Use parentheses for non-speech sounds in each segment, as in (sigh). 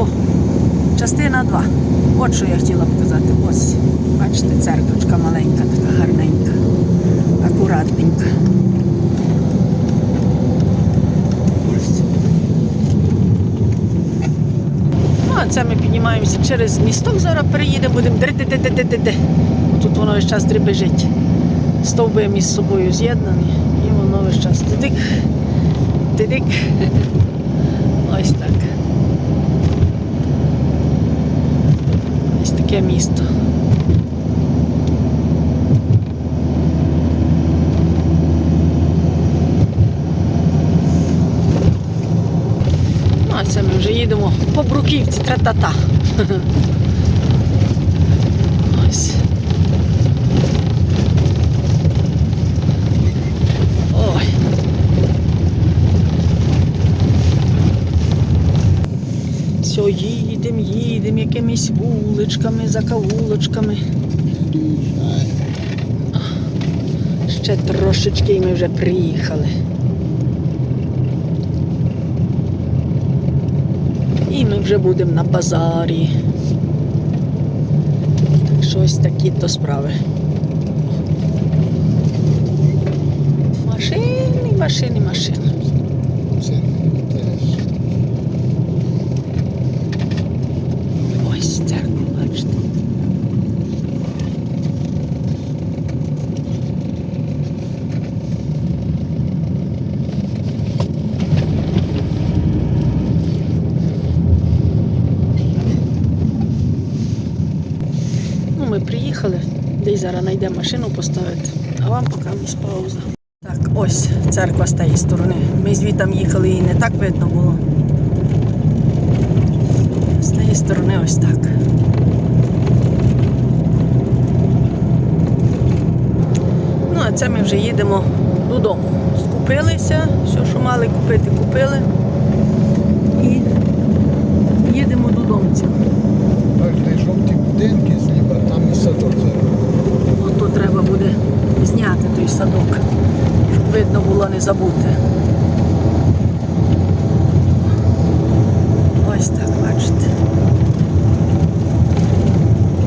О, частина 2. От що я хотіла показати. Ось. Бачите, церквочка маленька, така гарненька, акуратненька. Ось. Ну, а це ми піднімаємося через місток, зараз переїдемо, будемо дри-ди-ди-ди-ди-ди. Тут воно весь час дребежить. Стовби між собою з'єднані, і воно весь час дидик, дидик. Ось так. Ось таке місто. Ну, а це ми вже їдемо по Бруківці, тра-та-та. (laughs) Ось. Ой. Все, їдемо, їдемо якимись вуличками, закавулочками. Ще трошечки і ми вже приїхали. І ми вже будемо на базарі. Так що такі то справи. Машини, машини, машини. Це теж. Ось церква, бачите. Ну, ми приїхали, десь зараз знайдемо машину поставити, а вам поки місь пауза. Так, ось церква з тієї сторони. Ми звідти їхали і не так видно було. З тієї сторони ось так. Ну, а це ми вже їдемо додому. Скупилися, все, що мали купити, купили. І їдемо додому. Бачите, жовті будинки зліва, там і садок зараз. Треба буде зняти той садок, щоб видно було не забути. Ось так, бачите.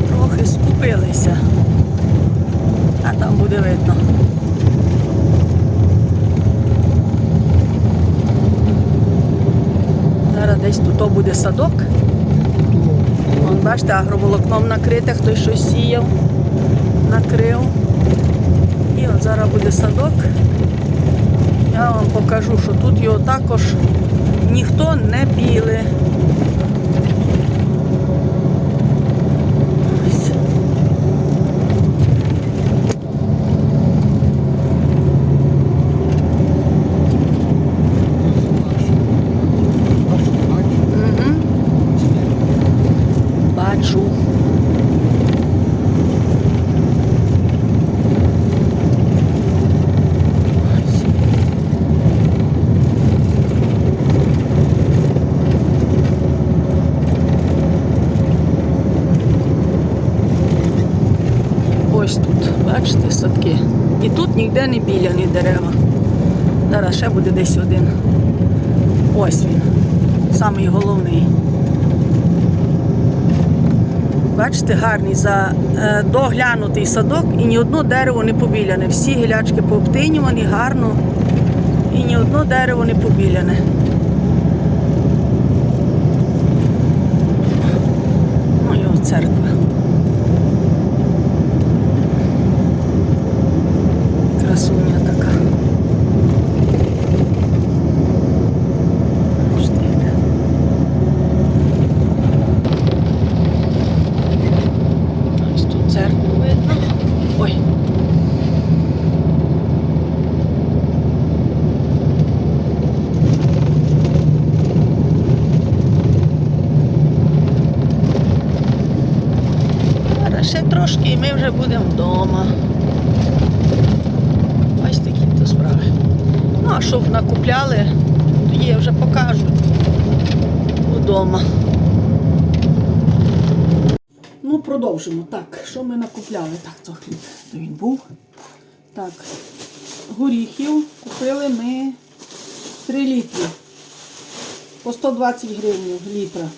Трохи скупилися. А там буде видно. Зараз десь тут буде садок. Вон, бачите, агроволокном накрите, хтось щось сіяв, накрив. І от зараз буде садок. Я вам покажу, що тут його також ніхто не біли. Ось. Мгм. Бачу. Ось. Ось тут, бачите, садки. І тут ніде не біляні дерева. Зараз ще буде десь один. Ось він. Самий головний. Бачите, гарний за е, доглянутий садок і ні одно дерево не побіляне. Всі гілячки пообтинювані, гарно. І ні одно дерево не побіляне. Ну і церква. Красуня така. Бачите, яка. Ось тут церкву видно. Ой. Зараз ще трошки і ми вже будемо вдома. Ось такі то справи. Ну, а що накупляли, тоді я вже покажу вдома. Ну, продовжимо. Так, що ми накупляли? Так, то хліб то він був. Так, горіхів купили ми 3 літри. По 120 гривень літра.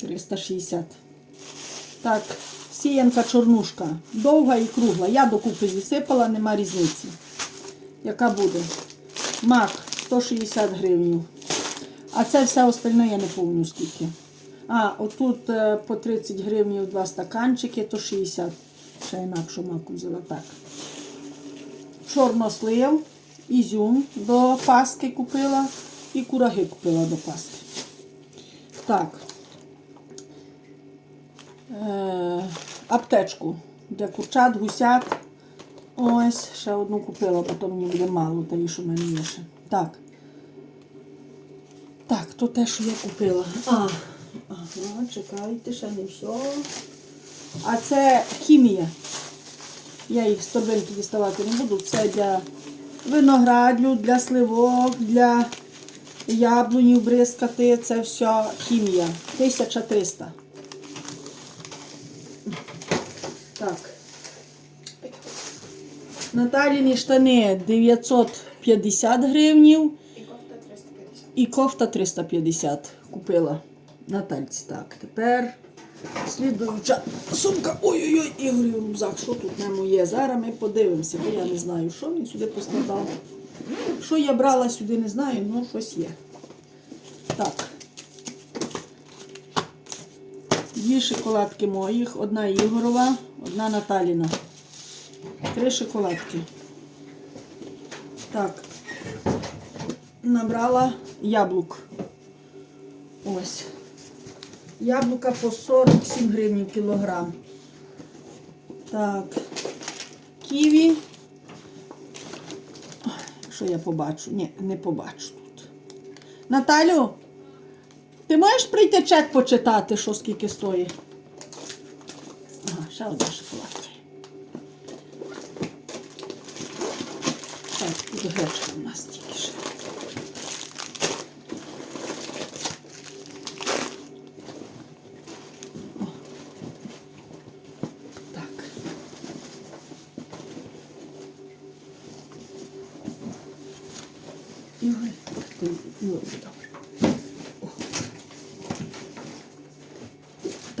360. Так, сіянка чорнушка. Довга і кругла. Я докупи зісипала, нема різниці. Яка буде? Мак 160 гривень. А це все остальне я не помню скільки. А, отут е, по 30 гривень два стаканчики, то 60. Ще інакшу маку взяла так. Чорнослив, ізюм до паски купила і кураги купила до паски. Так. Е, аптечку для курчат, гусят. Ось, ще одну купила, то мені буде мало, та що в мене є ще. Так. Так, то те, що я купила. А, ага, чекайте, ще не все. А це хімія. Я їх з діставати не буду. Це для виноградлю, для сливок, для яблунів бризкати. Це все хімія. 1300. Так. Наталіні штани 950 гривнів. І кофта 350 купила Натальці. Так, тепер слідуюча сумка. Ой-ой-ой, Ігорів рюкзак. Що тут не моє? Зараз ми подивимося, бо я не знаю, що він сюди поскладав. Що я брала сюди, не знаю, але щось є. Так. Дві шоколадки моїх, одна Ігорова, одна Наталіна. Три шоколадки. Так. Набрала яблук. Ось. Яблука по 47 гривень кілограм. Так. Ківі. Що я побачу? Ні, не побачу тут. Наталю, ти можеш прийти чек почитати, що скільки стоїть? Ага, ще одна шоколадка. Так, тут гречка у нас тільки ще. Ігор, ти Ігор, добре.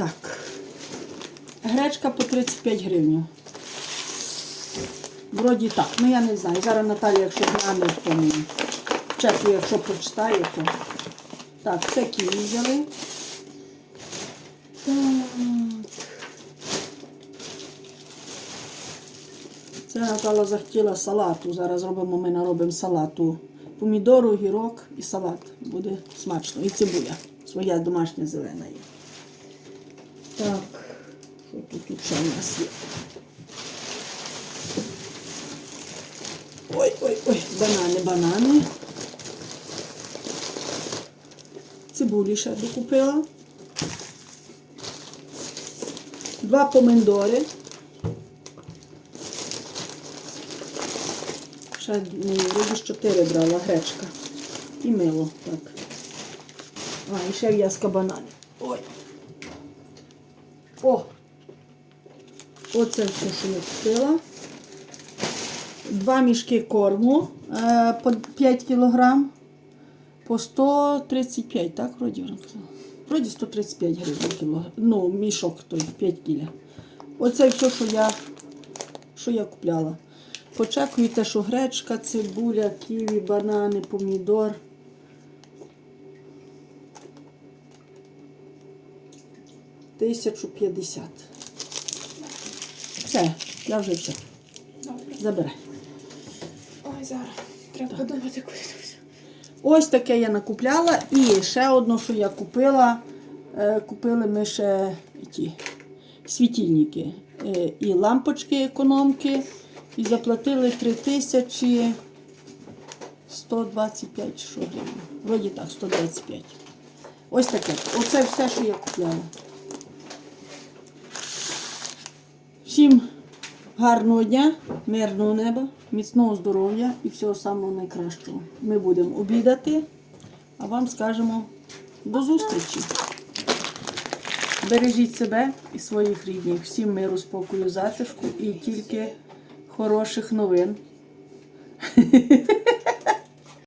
Так. Гречка по 35 гривень. Вроді так, ну я не знаю. Зараз Наталя, якщо гляне, то мені чеку, якщо прочитає, то. Так, це ківі взяли. Так. Це Наталя захотіла салату. Зараз зробимо, ми наробимо салату. Помідору, гірок і салат. Буде смачно. І цибуля. Своя домашня зелена є. Так, що тут, ще у нас є? Ой, ой, ой, банани, банани. Цибулі ще докупила. Два помидори. Ще вроді чотири брала гречка. І мило, так. А, і ще в'язка бананів. Ой. О! Оце все, що я купила. Два мішки корму е, по 5 кілограм по 135, так, вроді? Вроді 135 гривень кіло. Ну, мішок той 5 кіля. Оце все, що я, що я купляла. Почекуйте, що гречка, цибуля, ківі, банани, помідор. Тисячу п'ятдесят. Все, я вже все. Забирай. Ой, зараз. Треба подумати, куди це все. Ось таке я накупляла. І ще одно, що я купила. е, Купили ми ще ті світильники е, і лампочки економки. І заплатили 3125 що гривень. Вроді так, 125. Ось таке. Оце все, що я купляла. Всім гарного дня, мирного неба, міцного здоров'я і всього самого найкращого. Ми будемо обідати, а вам скажемо до зустрічі. Бережіть себе і своїх рідних. Всім миру, спокою, затишку і тільки хороших новин. (laughs)